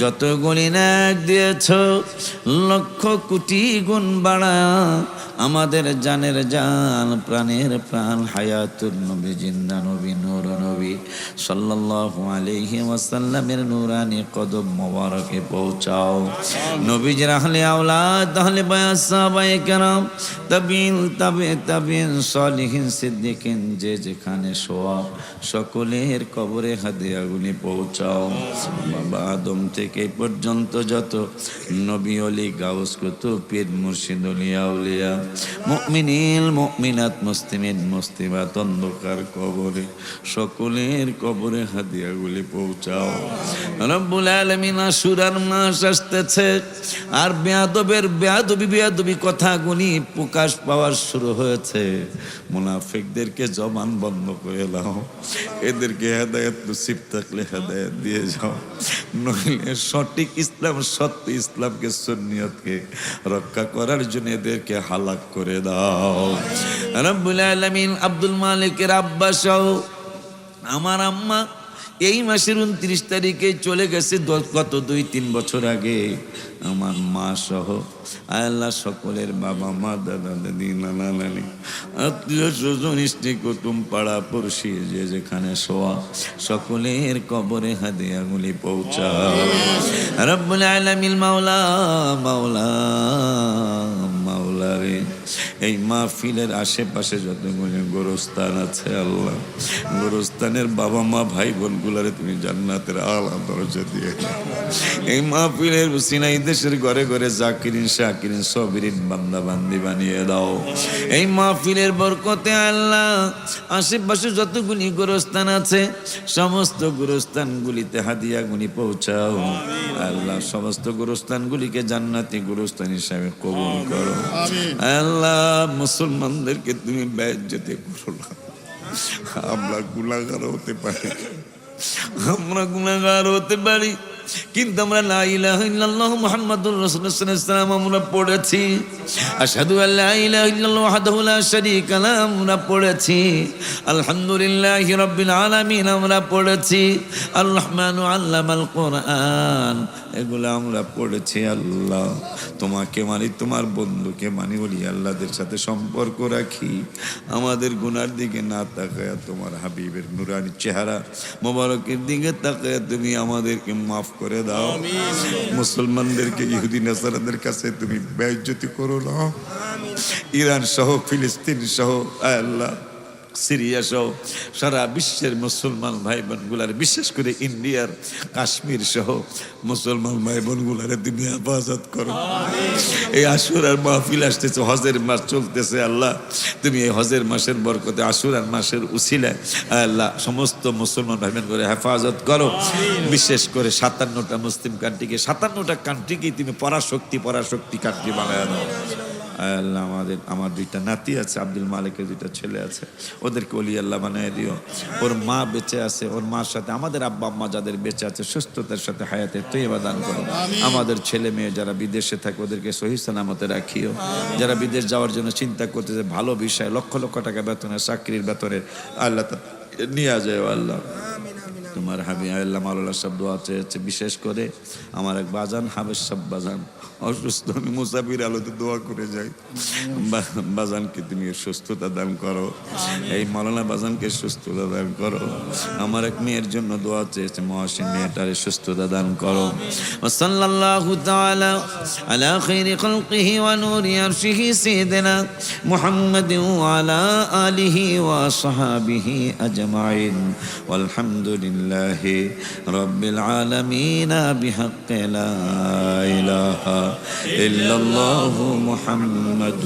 যতগুলি ন্যাক দিয়েছ, লক্ষ কোটি গুণ বাড়া, আমাদের জানের জান, প্রাণের প্রাণ, হায়াতুর নবী, জিন্দা নবী, নূর নবী, সাল্লাল্লাহু আলাইহি ওয়াসাল্লামের নূরানি কদম মোবারকে পৌঁছাও। নবীজির আহলে আওলাদ তাহলে বায়াস সাহাবায়ে কেরাম, তাবিন, তাবে, তাবিন, সালিহিন, সিদ্দিকিন, যে যেখানে শোয়া, সকলের কবরে হাদিয়াগুলি পৌঁছাও। বাবা আদম থেকে এই পর্যন্ত যত নবী অলি, গাউস কুতুব, পীর মুর্শিদ উলিয়া উলিয়া মুমিনিল মুমিনাত, মুসলিমিন, মুসলিমাত, অন্ধকার কবরে, সকলের কবরে হাদিয়াগুলি পৌঁছাও। রব্বুল আলামিন আশুরার মাস আসতেছে, আর বেয়াদবের বেয়াদবি বেয়াদবি কথাগুলি প্রকাশ পাওয়ার শুরু হয়েছে। মুনাফিকদেরকে জবান বন্ধ করে দাও, এদেরকে হেদায়ত নসিব থাকলে হেদায়ত দিয়ে যাও। নইলে সঠিক ইসলাম, সত্য ইসলামকে সুন্নিয়তকে রক্ষা করার জন্য এদেরকে হালাক করে দাও। রব্বুল আলামিন আব্দুল মালিকের আব্বা সহ আমার আম্মা এই মাসের উনত্রিশ তারিখে চলে গেছে গত দুই, তিন বছর আগে। আমার মা সহ আল্লাহ সকলের বাবা মা, দাদা, দাদি, নানা, নানি আত্মীয় স্বজন স্ত্রী কুটুম পাড়া পড়শি, যে যেখানে শোয়া, সকলের কবরে হাদিয়াগুলি পৌঁছা রব্বুল আলমিল মাওলা মাওলা মাওলা রে। এই মাহফিলের আশেপাশে যতগুলো গোরস্থান আছে আল্লাহ। গোরস্থানের বাবা মা ভাই বোন বোনগুলারে তুমি জান্নাতের আলা দরজা দিয়ে। এই মাহফিলের সিনাই দেশের ঘরে ঘরে জাকিরিন শাকিরিন সবিরিন বান্দা বান্দি বানিয়ে দাও। এই মাহফিলের বরকতে আল্লাহ আশেপাশে যতগুলি গোরস্থান আছে সমস্ত গোরস্থানগুলিতে হাদিয়াগুলি পৌঁছাও। আল্লাহ সমস্ত গোরস্থানগুলিকে জান্নাতি গোরস্থান হিসাবে কবুল করো। আল্লাহ মুসলমানদেরকে তুমি ব্যয় করো না। আমরা গুণাগার হতে পারি। আমরা গুণাগার হতে পারি। কিন্তু আমরা ইল্লাল্লাহু মুহাম্মাদুর রাসূলুল্লাহ সাল্লাল্লাহু আলাইহি পড়েছি। আশহাদু ইলাহা ইল্লাল্লাহু ওয়াহদাহু লা শারীকা আমরা পড়েছি। আলহামদুলিল্লাহি রাব্বিল আলামিন আমরা পড়েছি। আর রহমানু আল্লামাল কোরআন। এগুলো আমরা পড়েছি, আল্লাহ। তোমাকে মানি, তোমার বন্ধুকে মানি বলি আল্লাহদের সাথে সম্পর্ক রাখি। আমাদের গুনার দিকে না তাকায় তোমার হাবিবের নুরানি চেহারা, মোবারকের দিকে তাকায় তুমি আমাদেরকে মাফ করে দাও। মুসলমানদেরকে ইহুদি নাসারাদের কাছে তুমি ব্যয়জ্যোতি করো না। ইরান সহ ফিলিস্তিন সহ আল্লাহ। সিরিয়া সহ সারা বিশ্বের মুসলমান ভাই বোনগুলার বিশেষ করে ইন্ডিয়ার কাশ্মীর সহ মুসলমান ভাই বোনগুলারে তুমি হেফাজত করো। এই আশুরার মাহফিল আসতেছে হজের মাস চলতেছে আল্লাহ তুমি এই হজের মাসের বরকতে আশুরার মাসের উসিলায় আল্লাহ সমস্ত মুসলমান ভাই বোন করে। হেফাজত করো বিশেষ করে সাতান্নটা মুসলিম কান্ট্রিকে সাতান্নটা কান্ট্রিকেই তুমি পরাশক্তি পরাশক্তি কান্ট্রি বানায় দাও। আল্লাহ আমাদের আমার দুইটা নাতি আছে আব্দুল মালিকের দুইটা ছেলে আছে। ওদেরকে অলি আল্লাহ বানিয়ে দিও। ওর মা বেঁচে আছে ওর মার সাথে আমাদের আব্বা আম্মা যাদের বেঁচে আছে সুস্থতার সাথে হায়াতে তৈবা দান করো। আমাদের ছেলে মেয়ে যারা বিদেশে থাকে ওদেরকে সহি সালামতে রাখিও। যারা বিদেশ যাওয়ার জন্য চিন্তা করতেছে ভালো বিষয় লক্ষ লক্ষ টাকা বেতনে চাকরির বেতনে আল্লাহ নিয়ে যায় আল্লাহ। তোমার হাবি আল্লাহ মাল্লা সব দোয়া চেয়েছে বিশেষ করে আমার এক বাজান হাবের সব বাজান। অসুস্থ আমি মুসাফির আলোতে দোয়া করে যাই। বাজানকে তুমি সুস্থতা দান করো। এই মৌলানা বাজানকে সুস্থতা দান করো। আমার এক মেয়ের জন্য দোয়া চেয়েছে মহাসীন মেয়েটারে সুস্থতা দান করো। সাল্লাল্লাহু তাআলা আলা খাইরি খালকিহি ওয়া নূরি আরশিহি সাইয়্যিদিনা মুহাম্মাদ ওয়া আলা আলিহি ওয়া সাহাবিহি আজমাইন। ওয়ালহামদুলিল্লাহ। لله رب العالمين بحق لا إله إلا الله محمد